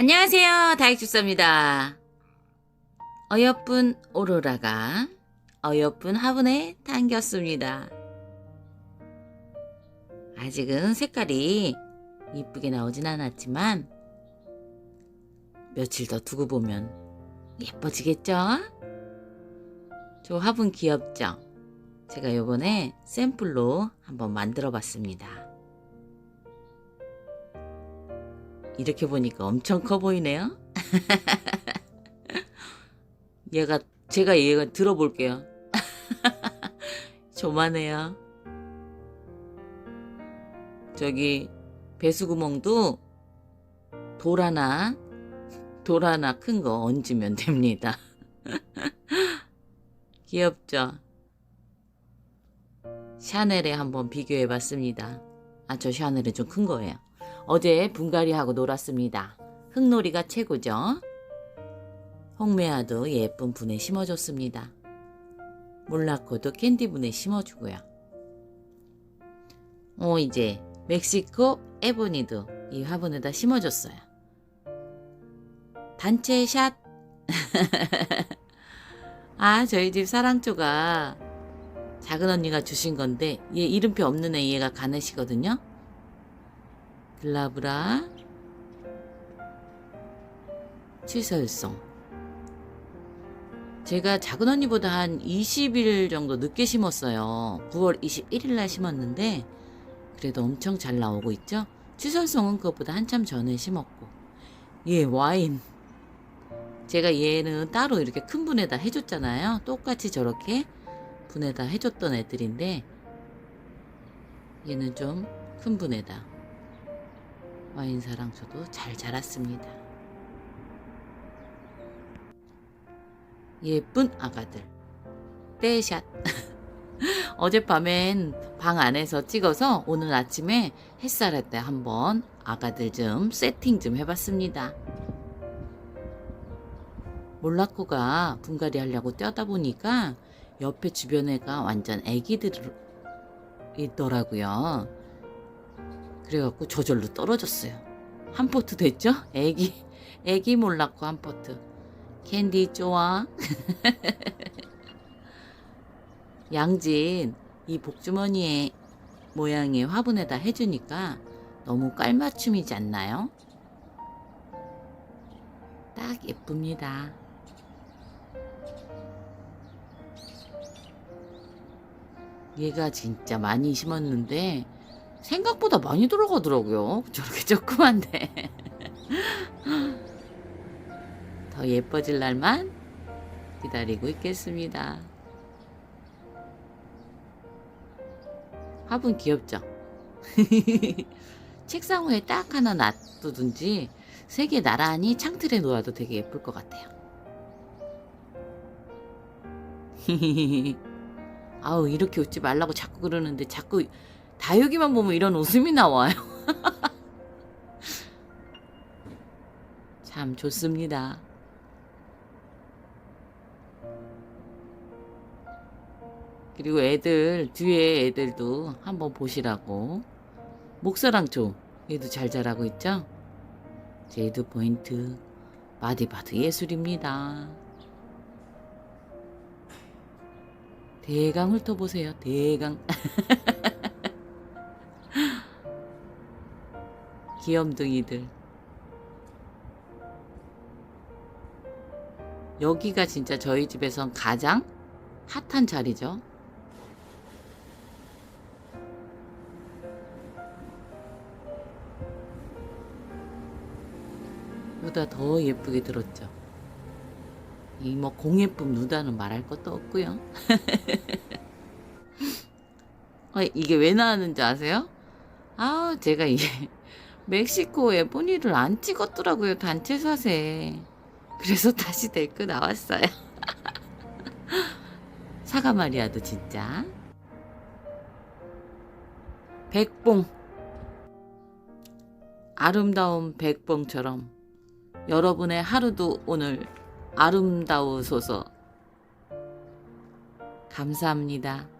안녕하세요. 다익주사입니다. 어여쁜 오로라가 어여쁜 화분에 담겼습니다. 아직은 색깔이 이쁘게 나오진 않았지만 며칠 더 두고 보면 예뻐지겠죠? 저 화분 귀엽죠? 제가 요번에 샘플로 한번 만들어 봤습니다. 이렇게 보니까 엄청 커 보이네요. 얘가 제가 얘가 들어볼게요. 조만해요. 저기 배수구멍도 돌 하나 돌 하나 큰 거 얹으면 됩니다. 귀엽죠? 샤넬에 한번 비교해 봤습니다. 아, 저 샤넬은 좀 큰 거예요. 어제 분갈이하고 놀았습니다. 흙놀이가 최고죠? 홍매화도 예쁜 분에 심어줬습니다. 몰라코도 캔디 분에 심어주고요. 어, 이제 멕시코 에보니도 이 화분에다 심어줬어요. 단체 샷! 아, 저희 집 사랑초가 작은 언니가 주신 건데 얘 이름표 없는 애 얘가 가넷이거든요. 글라브라 취설송 제가 작은 언니보다 한 20일 정도 늦게 심었어요. 9월 21일 날 심었는데 그래도 엄청 잘 나오고 있죠. 취설송은 그것보다 한참 전에 심었고 얘 와인 제가 얘는 따로 이렇게 큰 분에다 해줬잖아요. 똑같이 저렇게 분에다 해줬던 애들인데 얘는 좀 큰 분에다 와인 사랑초도 잘 자랐습니다. 예쁜 아가들 떼샷 어젯밤엔 방 안에서 찍어서 오늘 아침에 햇살에 때 한번 아가들 좀 세팅 좀 해봤습니다. 몰라코가 분갈이 하려고 떼다 보니까 옆에 주변에가 완전 애기들 있더라고요. 그래갖고 저절로 떨어졌어요. 한 포트 됐죠? 애기, 애기 몰라코 한 포트. 캔디 좋아. 양진 이 복주머니에 모양의 화분에다 해주니까 너무 깔맞춤이지 않나요? 딱 예쁩니다. 얘가 진짜 많이 심었는데 생각보다 많이 들어가더라고요. 저렇게 조그만데. 더 예뻐질 날만 기다리고 있겠습니다. 화분 귀엽죠? 책상 위에 딱 하나 놔두든지 세 개 나란히 창틀에 놓아도 되게 예쁠 것 같아요. 아우 이렇게 웃지 말라고 자꾸 그러는데 자꾸 다육이만 보면 이런 웃음이 나와요. 참 좋습니다. 그리고 애들 뒤에 애들도 한번 보시라고 목사랑초 얘도 잘 자라고 있죠? 제이드 포인트 봐도 예술입니다. 대강 훑어보세요. 대강. 귀염둥이들. 여기가 진짜 저희 집에선 가장 핫한 자리죠. 누다 더 예쁘게 들었죠. 이 뭐 공예쁨 누다는 말할 것도 없고요. 아, 이게 왜 나왔는지 아세요? 아, 제가 이게 멕시코에 뿌니를 안 찍었더라고요 단체 사세. 그래서 다시 데리고 나왔어요. 사과 마리아도 진짜 백봉 아름다운 백봉처럼 여러분의 하루도 오늘 아름다우소서 감사합니다.